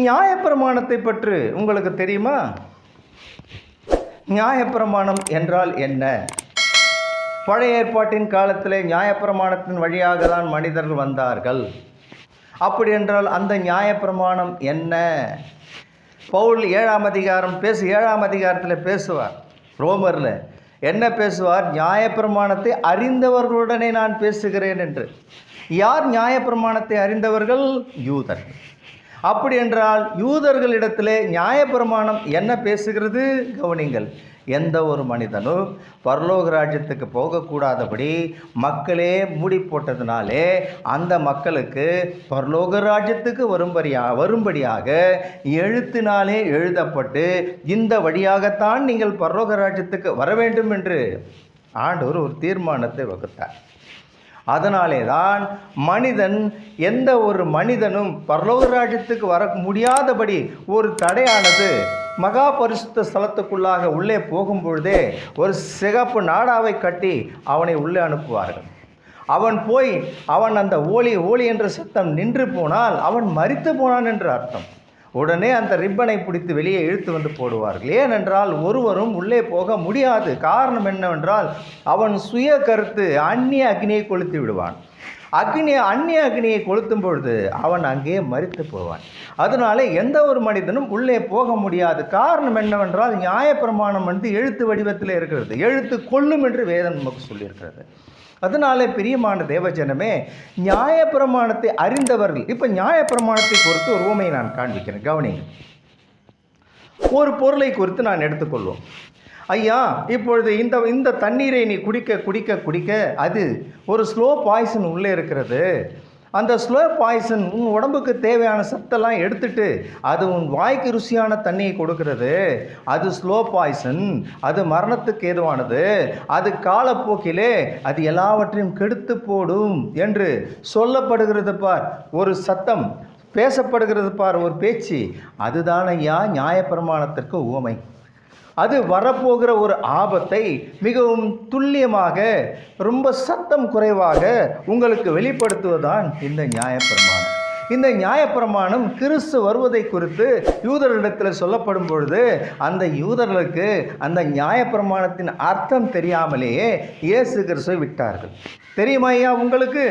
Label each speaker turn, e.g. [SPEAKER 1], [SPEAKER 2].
[SPEAKER 1] நியாயப்பிரமாணத்தை பற்றி உங்களுக்கு தெரியுமா? நியாயப்பிரமாணம் என்றால் என்ன? பழைய ஏற்பாட்டின் காலத்திலே நியாயப்பிரமாணத்தின் வழியாக தான் மனிதர்கள் வந்தார்கள். அப்படி என்றால் அந்த நியாயப்பிரமாணம் என்ன? பவுல் ஏழாம் அதிகாரம் பேசு ஏழாம் அதிகாரத்தில் பேசுவார் ரோமரில். என்ன பேசுவார்? நியாயப்பிரமாணத்தை அறிந்தவர்களுடனே நான் பேசுகிறேன் என்று. யார் நியாயப்பிரமாணத்தை அறிந்தவர்கள்? யூதர்கள். அப்படி என்றால் யூதர்களிடத்திலே நியாயப்பிரமாணம் என்ன பேசுகிறது? கவனிங்கள். எந்த ஒரு மனிதனும் பரலோக ராஜ்யத்துக்கு போகக்கூடாதபடி மக்களே மூடி போட்டதுனாலே அந்த மக்களுக்கு பரலோக ராஜ்யத்துக்கு வரும்படியா வரும்படியாக எழுத்தினாலே எழுதப்பட்டு இந்த வழியாகத்தான் நீங்கள் பரலோக ராஜ்யத்துக்கு வர வேண்டும் என்று ஆண்டவர் ஒரு தீர்மானத்தை வகுத்தார். அதனாலே தான் மனிதன் எந்த ஒரு மனிதனும் பரலோக ராஜ்யத்துக்கு வர முடியாதபடி ஒரு தடையானது மகா பரிசுத்த ஸ்தலத்துக்குள்ளாக உள்ளே போகும்பொழுதே ஒரு சிகப்பு நாடாவை கட்டி அவனை உள்ளே அனுப்புவார்கள். அவன் போய் அவன் அந்த ஓலி ஓலி என்ற சத்தம் நின்று போனால் அவன் மறித்து போனான் என்று அர்த்தம். உடனே அந்த ரிப்பனை பிடித்து வெளியே இழுத்து வந்து போடுவார்கள். ஏனென்றால் ஒருவரும் உள்ளே போக முடியாது. காரணம் என்னவென்றால் அவன் சுய கருத்து அந்நிய அக்னியை கொளுத்து விடுவான். அக்னி அந்நிய அக்னியை கொளுத்தும் பொழுது அவன் அங்கே மறித்து போவான். அதனால எந்த ஒரு மனிதனும் உள்ளே போக முடியாது. காரணம் என்னவென்றால் நியாயப்பிரமாணம் வந்து எழுத்து வடிவத்தில் இருக்கிறது. எழுத்து கொள்ளும் என்று வேதம் நமக்கு சொல்லியிருக்கிறது. அதனாலே பிரியமான தேவஜனமே நியாயப்பிரமாணத்தை அறிந்தவர்கள். இப்போ நியாயப்பிரமாணத்தை பொறுத்து ஒரு உவமையை நான் காண்பிக்கிறேன். கவனிங்க ஒரு பொருளை குறித்து நான் எடுத்துக்கொள்வோம். ஐயா இப்பொழுது இந்த இந்த தண்ணீரை நீ குடிக்க குடிக்க குடிக்க அது ஒரு ஸ்லோ பாய்சன் உள்ளே இருக்கிறது. அந்த ஸ்லோ பாய்சன் உன் உடம்புக்கு தேவையான சத்தெல்லாம் எடுத்துட்டு அது உன் வாய்க்கு ருசியான தண்ணியை கொடுக்கிறது. அது ஸ்லோ பாய்சன் அது மரணத்துக்கு ஏதுவானது. அது காலப்போக்கிலே அது எல்லாவற்றையும் கெடுத்து போடும் என்று சொல்லப்படுகிறது பார். ஒரு சத்தம் பேசப்படுகிறது பார் ஒரு பேச்சு. அதுதான் ஐயா நியாயப்பிரமாணத்திற்கு உவமை. அது வரப்போகிற ஒரு ஆபத்தை மிகவும் துல்லியமாக ரொம்ப சத்தம் குறைவாக உங்களுக்கு வெளிப்படுத்துவதுதான் இந்த நியாயப்பிரமாணம். இந்த நியாயப்பிரமாணம் கிறிஸ்து வருவதை குறித்து யூதர்களிடத்தில் சொல்லப்படும் பொழுது அந்த யூதர்களுக்கு அந்த நியாயப்பிரமாணத்தின் அர்த்தம் தெரியாமலேயே இயேசு கிறிஸ்துவை விட்டார்கள். தெரியுமா ஐயா உங்களுக்கு?